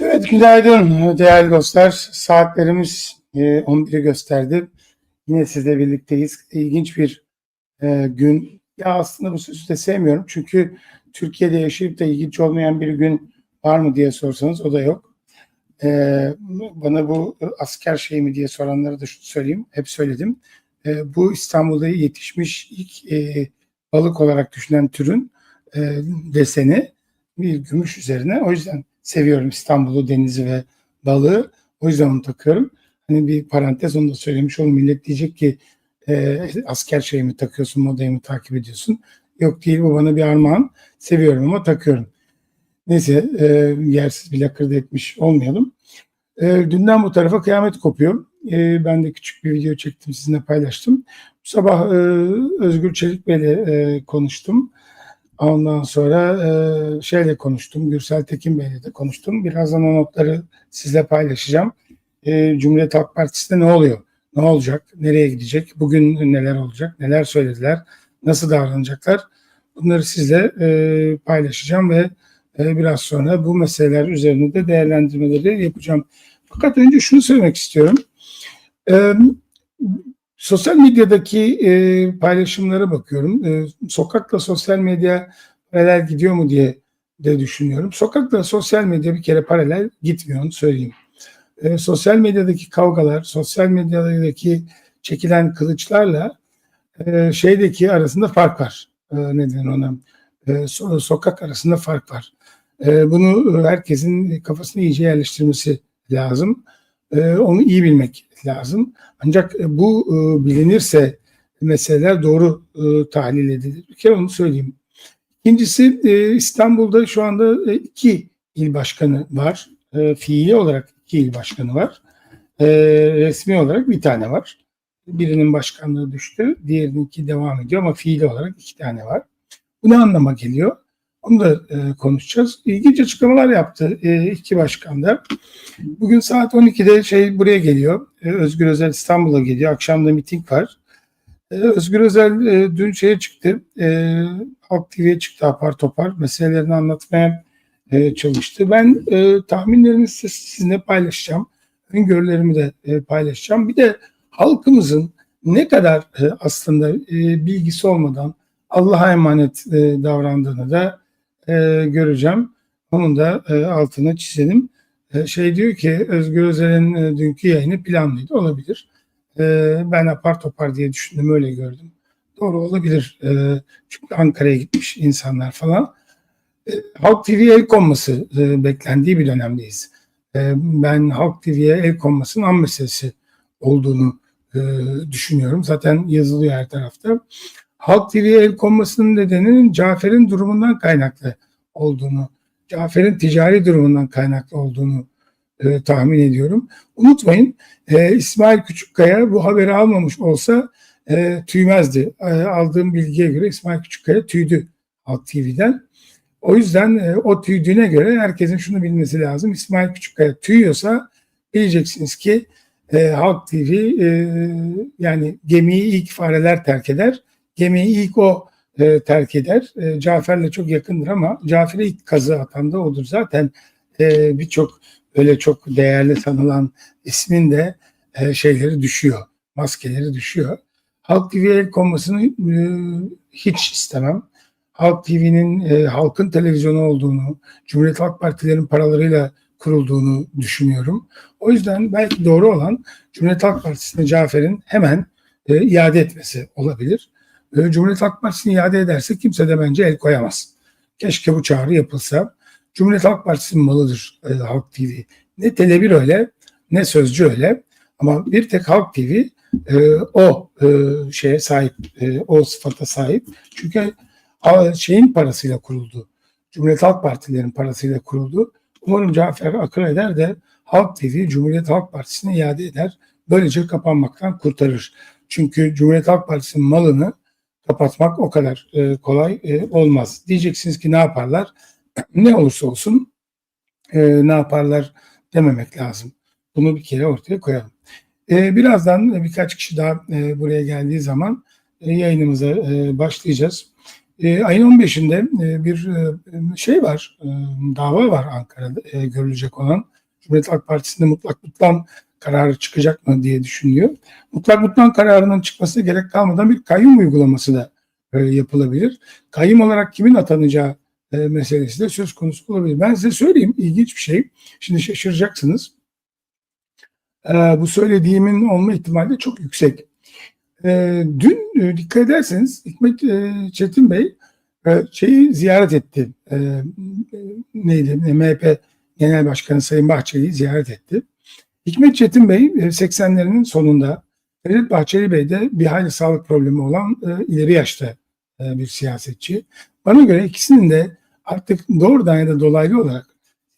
Evet, günaydın değerli dostlar. Saatlerimiz e, 11'i gösterdi. Yine sizle birlikteyiz. İlginç bir e, gün. Ya aslında bu sözü de sevmiyorum. Çünkü Türkiye'de yaşayıp da ilginç olmayan bir gün var mı diye sorsanız o da yok. E, bana bu asker şey mi diye soranlara da şunu söyleyeyim. Hep söyledim. E, bu İstanbul'da yetişmiş ilk e, balık olarak düşünen türün e, deseni bir gümüş üzerine. O yüzden seviyorum İstanbul'u, denizi ve balığı. O yüzden onu takıyorum. Hani bir parantez onu da söylemiş olayım. Millet diyecek ki e, asker şeyi mi takıyorsun, modayı mı takip ediyorsun? Yok değil bu bana bir armağan. Seviyorum ama takıyorum. Neyse e, yersiz bir lakırdı etmiş olmayalım. E, dünden bu tarafa kıyamet kopuyor. E, ben de küçük bir video çektim sizinle paylaştım. Bu sabah e, Özgür Çelik Bey'le e, konuştum. Ondan sonra e, şeyle konuştum, Gürsel Tekin Bey'le de konuştum. Birazdan o notları sizle paylaşacağım. E, Cumhuriyet Halk Partisi'nde ne oluyor? Ne olacak? Nereye gidecek? Bugün neler olacak? Neler söylediler? Nasıl davranacaklar? Bunları sizle e, paylaşacağım ve e, biraz sonra bu meseleler üzerinde de değerlendirmeleri yapacağım. Fakat önce şunu söylemek istiyorum. E, Sosyal medyadaki e, paylaşımlara bakıyorum. E, sokakla sosyal medya paralel gidiyor mu diye de düşünüyorum. Sokakla sosyal medya bir kere paralel gitmiyor onu söyleyeyim. E, sosyal medyadaki kavgalar, sosyal medyadaki çekilen kılıçlarla e, şeydeki arasında fark var. E, neden ona? E, so- sokak arasında fark var. E, bunu herkesin kafasına iyice yerleştirmesi lazım. E, onu iyi bilmek lazım. Ancak bu e, bilinirse meseleler doğru e, tahlil edilir. Bir kere onu söyleyeyim. İkincisi e, İstanbul'da şu anda e, iki il başkanı var. E, fiili olarak iki il başkanı var. E, resmi olarak bir tane var. Birinin başkanlığı düştü, diğerininki devam ediyor ama fiili olarak iki tane var. Bu ne anlama geliyor? Onu da e, konuşacağız. İlginç açıklamalar yaptı e, iki başkan da. Bugün saat 12'de şey buraya geliyor. E, Özgür Özel İstanbul'a geliyor. Akşamda miting var. E, Özgür Özel e, dün şeye çıktı. E, Halk TV'ye çıktı apar topar. Meselelerini anlatmaya e, çalıştı. Ben e, tahminlerimi sizinle paylaşacağım. Öngörülerimi de e, paylaşacağım. Bir de halkımızın ne kadar e, aslında e, bilgisi olmadan Allah'a emanet e, davrandığını da e, göreceğim. Onun da e, altını çizelim. E, şey diyor ki Özgür Özel'in e, dünkü yayını planlıydı. Olabilir. E, ben apar topar diye düşündüm öyle gördüm. Doğru olabilir. E, çünkü Ankara'ya gitmiş insanlar falan. E, Halk TV'ye el konması e, beklendiği bir dönemdeyiz. E, ben Halk TV'ye el konmasının an meselesi olduğunu e, düşünüyorum. Zaten yazılıyor her tarafta. Halk TV'ye el konmasının nedeninin Cafer'in durumundan kaynaklı olduğunu, Cafer'in ticari durumundan kaynaklı olduğunu e, tahmin ediyorum. Unutmayın e, İsmail Küçükkaya bu haberi almamış olsa e, tüymezdi. E, aldığım bilgiye göre İsmail Küçükkaya tüydü Halk TV'den. O yüzden e, o tüydüğüne göre herkesin şunu bilmesi lazım. İsmail Küçükkaya tüyüyorsa bileceksiniz ki e, Halk TV e, yani gemiyi ilk fareler terk eder. Gemiyi ilk o e, terk eder. E, Cafer'le çok yakındır ama Cafer'e ilk kazı atan da odur. Zaten e, birçok öyle çok değerli tanılan ismin de e, şeyleri düşüyor. Maskeleri düşüyor. Halk TV'ye el konmasını e, hiç istemem. Halk TV'nin e, halkın televizyonu olduğunu, Cumhuriyet Halk Partilerin paralarıyla kurulduğunu düşünüyorum. O yüzden belki doğru olan Cumhuriyet Halk Partisi'ne Cafer'in hemen e, iade etmesi olabilir. E, Cumhuriyet Halk Partisi'ni iade ederse kimse de bence el koyamaz. Keşke bu çağrı yapılsa. Cumhuriyet Halk Partisi'nin malıdır e, Halk TV. Ne Tele1 öyle ne Sözcü öyle. Ama bir tek Halk TV e, o e, şeye sahip, e, o sıfata sahip. Çünkü a, şeyin parasıyla kuruldu. Cumhuriyet Halk Partilerin parasıyla kuruldu. Umarım Cafer akıl eder de Halk TV Cumhuriyet Halk Partisi'ne iade eder. Böylece kapanmaktan kurtarır. Çünkü Cumhuriyet Halk Partisi'nin malını kapatmak o kadar e, kolay e, olmaz. Diyeceksiniz ki ne yaparlar? ne olursa olsun e, ne yaparlar dememek lazım. Bunu bir kere ortaya koyalım. E, birazdan birkaç kişi daha e, buraya geldiği zaman e, yayınımıza e, başlayacağız. E, ayın 15'inde e, bir e, şey var, e, dava var Ankara'da e, görülecek olan. Cumhuriyet Halk Partisi'nde mutlak mutlan kararı çıkacak mı diye düşünüyor. Mutlak mutlan kararının çıkmasına gerek kalmadan bir kayyum uygulaması da yapılabilir. Kayyum olarak kimin atanacağı e, meselesi de söz konusu olabilir. Ben size söyleyeyim ilginç bir şey. Şimdi şaşıracaksınız. E, bu söylediğimin olma ihtimali çok yüksek. E, dün dikkat ederseniz Hikmet Çetin Bey şeyi ziyaret etti. Neydi? MHP Genel Başkanı Sayın Bahçeli'yi ziyaret etti. Hikmet Çetin Bey e, 80'lerinin sonunda Devlet Bahçeli Bey de bir hayli sağlık problemi olan e, ileri yaşta e, bir siyasetçi. Bana göre ikisinin de artık doğrudan ya da dolaylı olarak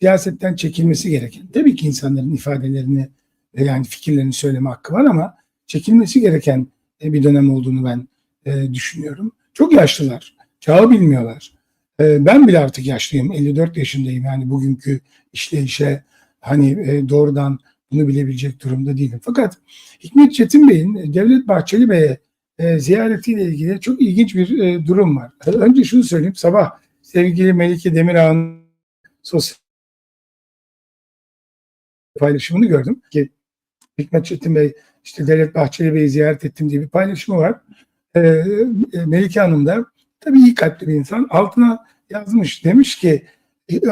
siyasetten çekilmesi gereken. Tabii ki insanların ifadelerini e, yani fikirlerini söyleme hakkı var ama çekilmesi gereken e, bir dönem olduğunu ben e, düşünüyorum. Çok yaşlılar. Çağı bilmiyorlar. E, ben bile artık yaşlıyım. 54 yaşındayım. Yani bugünkü işleyişe hani e, doğrudan bunu bilebilecek durumda değilim. Fakat Hikmet Çetin Bey'in e, Devlet Bahçeli Bey'e e, ziyaretiyle ilgili çok ilginç bir e, durum var. Önce şunu söyleyeyim. Sabah sevgili Melike Demirağ'ın sosyal paylaşımını gördüm ki Hikmet Çetin Bey işte Devlet Bahçeli Bey'i ziyaret ettim diye bir paylaşımı var. E, e, Melike Hanım da tabii iyi kalpli bir insan. Altına yazmış demiş ki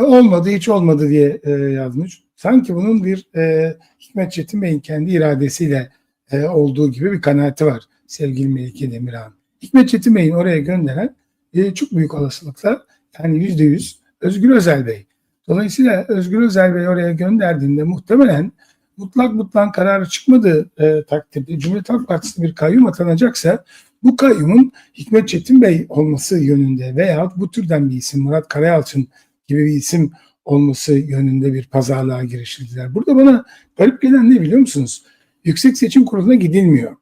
olmadı hiç olmadı diye e, yazmış. Sanki bunun bir e, Hikmet Çetin Bey'in kendi iradesiyle e, olduğu gibi bir kanaati var sevgili Melike Demirhan. Hikmet Çetin Bey'in oraya gönderen e, çok büyük olasılıkla yani yüzde yüz Özgür Özel Bey. Dolayısıyla Özgür Özel Bey oraya gönderdiğinde muhtemelen mutlak mutlak kararı çıkmadığı e, takdirde Cumhuriyet Halk Partisi bir kayyum atanacaksa bu kayyumun Hikmet Çetin Bey olması yönünde veya bu türden bir isim Murat Karayalçın gibi bir isim olması yönünde bir pazarlığa girişildiler. Burada bana garip gelen ne biliyor musunuz? Yüksek Seçim Kurulu'na gidilmiyor.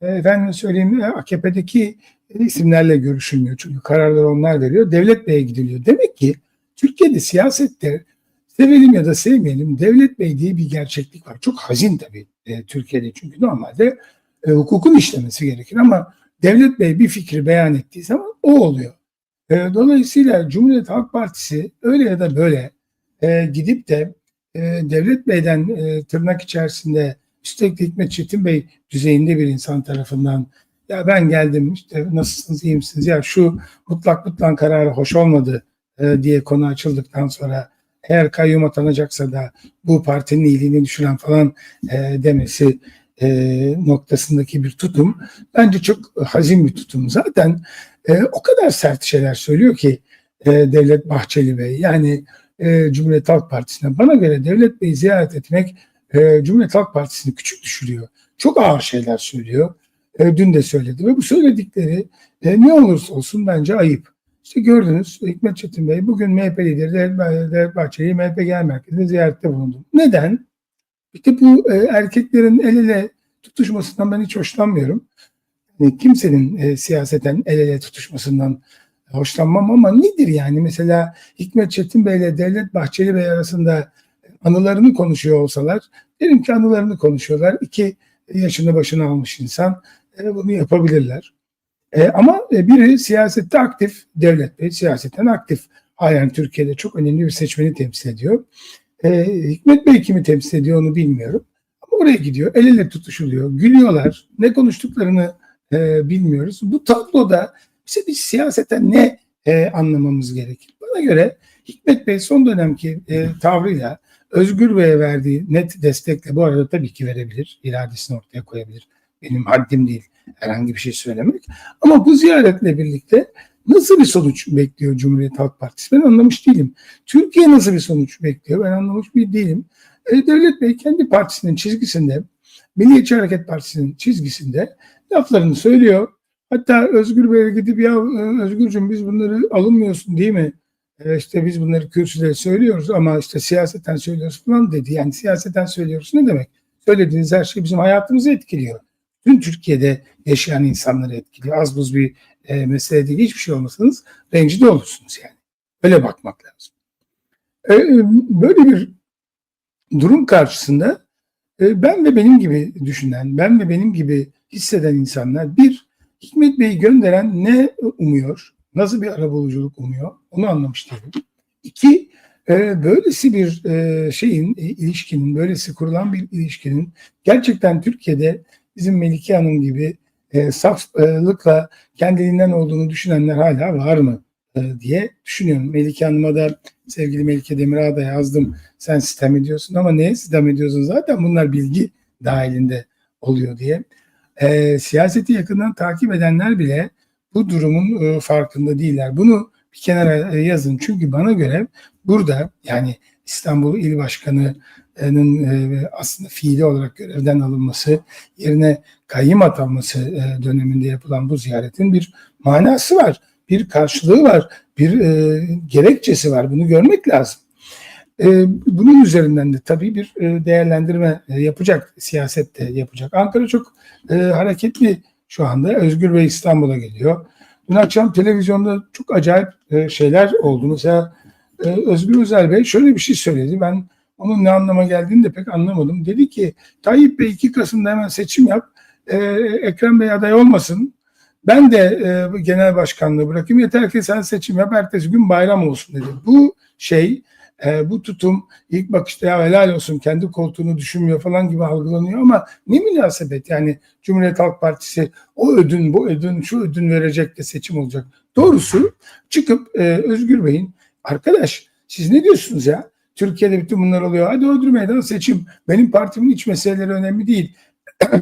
Efendim söyleyeyim AKP'deki isimlerle görüşülmüyor. Çünkü kararları onlar veriyor. Devlet Bey'e gidiliyor. Demek ki Türkiye'de siyasette sevelim ya da sevmeyelim Devlet Bey diye bir gerçeklik var. Çok hazin tabii e, Türkiye'de çünkü normalde e, hukukun işlemesi gerekir ama Devlet Bey bir fikri beyan ettiği zaman o oluyor. E, dolayısıyla Cumhuriyet Halk Partisi öyle ya da böyle e, gidip de e, Devlet Bey'den e, tırnak içerisinde üstelik Hikmet Çetin Bey düzeyinde bir insan tarafından ya ben geldim işte nasılsınız iyi misiniz? Ya şu mutlak mutlak kararı hoş olmadı e, diye konu açıldıktan sonra eğer kayyum atanacaksa da bu partinin iyiliğini düşüren falan e, demesi e, noktasındaki bir tutum bence çok hazin bir tutum. Zaten e, o kadar sert şeyler söylüyor ki e, Devlet Bahçeli Bey yani e, Cumhuriyet Halk Partisi'ne bana göre Devlet Bey'i ziyaret etmek e, Cumhuriyet Halk Partisi'ni küçük düşürüyor. Çok ağır şeyler söylüyor. E, dün de söyledi ve bu söyledikleri e, ne olursa olsun bence ayıp. İşte gördünüz Hikmet Çetin Bey bugün MHP lideri Devlet Bahçeli'yi MHP Genel Merkezi'nde ziyarette bulundu. Neden? İşte bu e, erkeklerin el ele tutuşmasından ben hiç hoşlanmıyorum. Yani kimsenin e, siyaseten el ele tutuşmasından hoşlanmam ama nedir yani? Mesela Hikmet Çetin Bey ile Devlet Bahçeli Bey arasında anılarını konuşuyor olsalar derim ki anılarını konuşuyorlar. İki yaşını başına almış insan e, bunu yapabilirler. E, ama e, biri siyasette aktif, Devlet Bey siyasetten aktif. Halen Türkiye'de çok önemli bir seçmeni temsil ediyor. E, Hikmet Bey kimi temsil ediyor onu bilmiyorum. Ama oraya gidiyor, el ele tutuşuluyor, gülüyorlar. Ne konuştuklarını e, bilmiyoruz. Bu tabloda bize bir siyaseten ne e, anlamamız gerekir? Bana göre Hikmet Bey son dönemki e, tavrıyla Özgür Bey'e verdiği net destekle bu arada tabii ki verebilir, iradesini ortaya koyabilir. Benim haddim değil herhangi bir şey söylemek. Ama bu ziyaretle birlikte nasıl bir sonuç bekliyor Cumhuriyet Halk Partisi? Ben anlamış değilim. Türkiye nasıl bir sonuç bekliyor? Ben anlamış bir değilim. E, Devlet Bey kendi partisinin çizgisinde, Milliyetçi Hareket Partisi'nin çizgisinde laflarını söylüyor. Hatta Özgür Bey'e gidip ya e, Özgürcüm biz bunları alınmıyorsun değil mi? E, işte biz bunları kürsüde söylüyoruz ama işte siyaseten söylüyoruz falan dedi. Yani siyaseten söylüyoruz ne demek? Söylediğiniz her şey bizim hayatımızı etkiliyor. Tüm Türkiye'de yaşayan insanları etkiliyor. Az buz bir e, mesele değil. Hiçbir şey olmasanız rencide olursunuz yani. Öyle bakmak lazım. E, e, böyle bir durum karşısında e, ben ve benim gibi düşünen, ben ve benim gibi hisseden insanlar bir, Hikmet Bey'i gönderen ne umuyor? nasıl bir arabuluculuk umuyor onu anlamış değilim. İki, e, böylesi bir e, şeyin, ilişkinin, böylesi kurulan bir ilişkinin gerçekten Türkiye'de bizim Melike Hanım gibi e, saflıkla kendiliğinden olduğunu düşünenler hala var mı e, diye düşünüyorum. Melike Hanım'a da sevgili Melike Demirağ'a da yazdım. Sen sistem ediyorsun ama neye sistem ediyorsun? Zaten bunlar bilgi dahilinde oluyor diye. E, siyaseti yakından takip edenler bile bu durumun e, farkında değiller. Bunu bir kenara e, yazın. Çünkü bana göre burada yani İstanbul İl Başkanı'nın e, aslında fiili olarak görevden alınması, yerine kayyım atanması e, döneminde yapılan bu ziyaretin bir manası var, bir karşılığı var, bir e, gerekçesi var. Bunu görmek lazım. E, bunun üzerinden de tabii bir e, değerlendirme e, yapacak, siyasette yapacak. Ankara çok e, hareketli şu anda. Özgür Bey İstanbul'a geliyor. Dün akşam televizyonda çok acayip e, şeyler oldu. Mesela e, Özgür Özel Bey şöyle bir şey söyledi. Ben onun ne anlama geldiğini de pek anlamadım. Dedi ki Tayyip Bey 2 Kasım'da hemen seçim yap. E, Ekrem Bey aday olmasın. Ben de e, genel başkanlığı bırakayım. Yeter ki sen seçim yap. Ertesi gün bayram olsun dedi. Bu şey e, bu tutum ilk bakışta ya helal olsun kendi koltuğunu düşünmüyor falan gibi algılanıyor ama ne münasebet yani Cumhuriyet Halk Partisi o ödün bu ödün şu ödün verecek de seçim olacak. Doğrusu çıkıp e, Özgür Bey'in arkadaş siz ne diyorsunuz ya? Türkiye'de bütün bunlar oluyor. Hadi ödül meydan seçim. Benim partimin iç meseleleri önemli değil.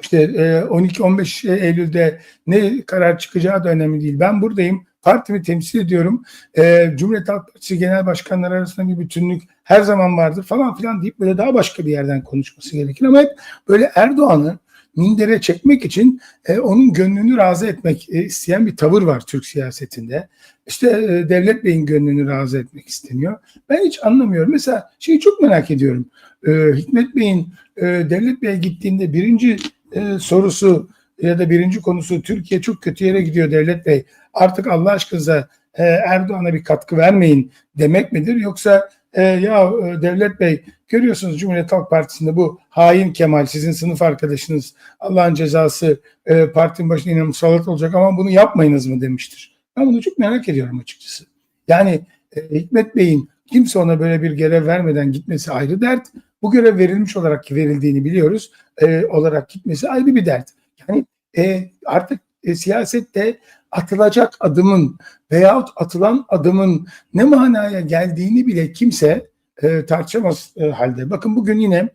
işte e, 12-15 Eylül'de ne karar çıkacağı da önemli değil. Ben buradayım. Partimi temsil ediyorum. E, Cumhuriyet Halk Partisi genel başkanları arasında bir bütünlük her zaman vardır falan filan deyip böyle daha başka bir yerden konuşması gerekir. Ama hep böyle Erdoğan'ı mindere çekmek için e, onun gönlünü razı etmek e, isteyen bir tavır var Türk siyasetinde. İşte e, Devlet Bey'in gönlünü razı etmek isteniyor. Ben hiç anlamıyorum. Mesela şeyi çok merak ediyorum. E, Hikmet Bey'in e, Devlet Bey'e gittiğinde birinci e, sorusu ya da birinci konusu Türkiye çok kötü yere gidiyor Devlet Bey. Artık Allah aşkınıza e, Erdoğan'a bir katkı vermeyin demek midir? Yoksa e, ya e, Devlet Bey görüyorsunuz Cumhuriyet Halk Partisi'nde bu hain Kemal sizin sınıf arkadaşınız Allah'ın cezası e, partinin başına yine musallat olacak ama bunu yapmayınız mı demiştir. Ben bunu çok merak ediyorum açıkçası. Yani e, Hikmet Bey'in kimse ona böyle bir görev vermeden gitmesi ayrı dert. Bu görev verilmiş olarak verildiğini biliyoruz. E, olarak gitmesi ayrı bir dert. Yani e, artık e, siyasette atılacak adımın veyahut atılan adımın ne manaya geldiğini bile kimse e, tartışamaz e, halde. Bakın bugün yine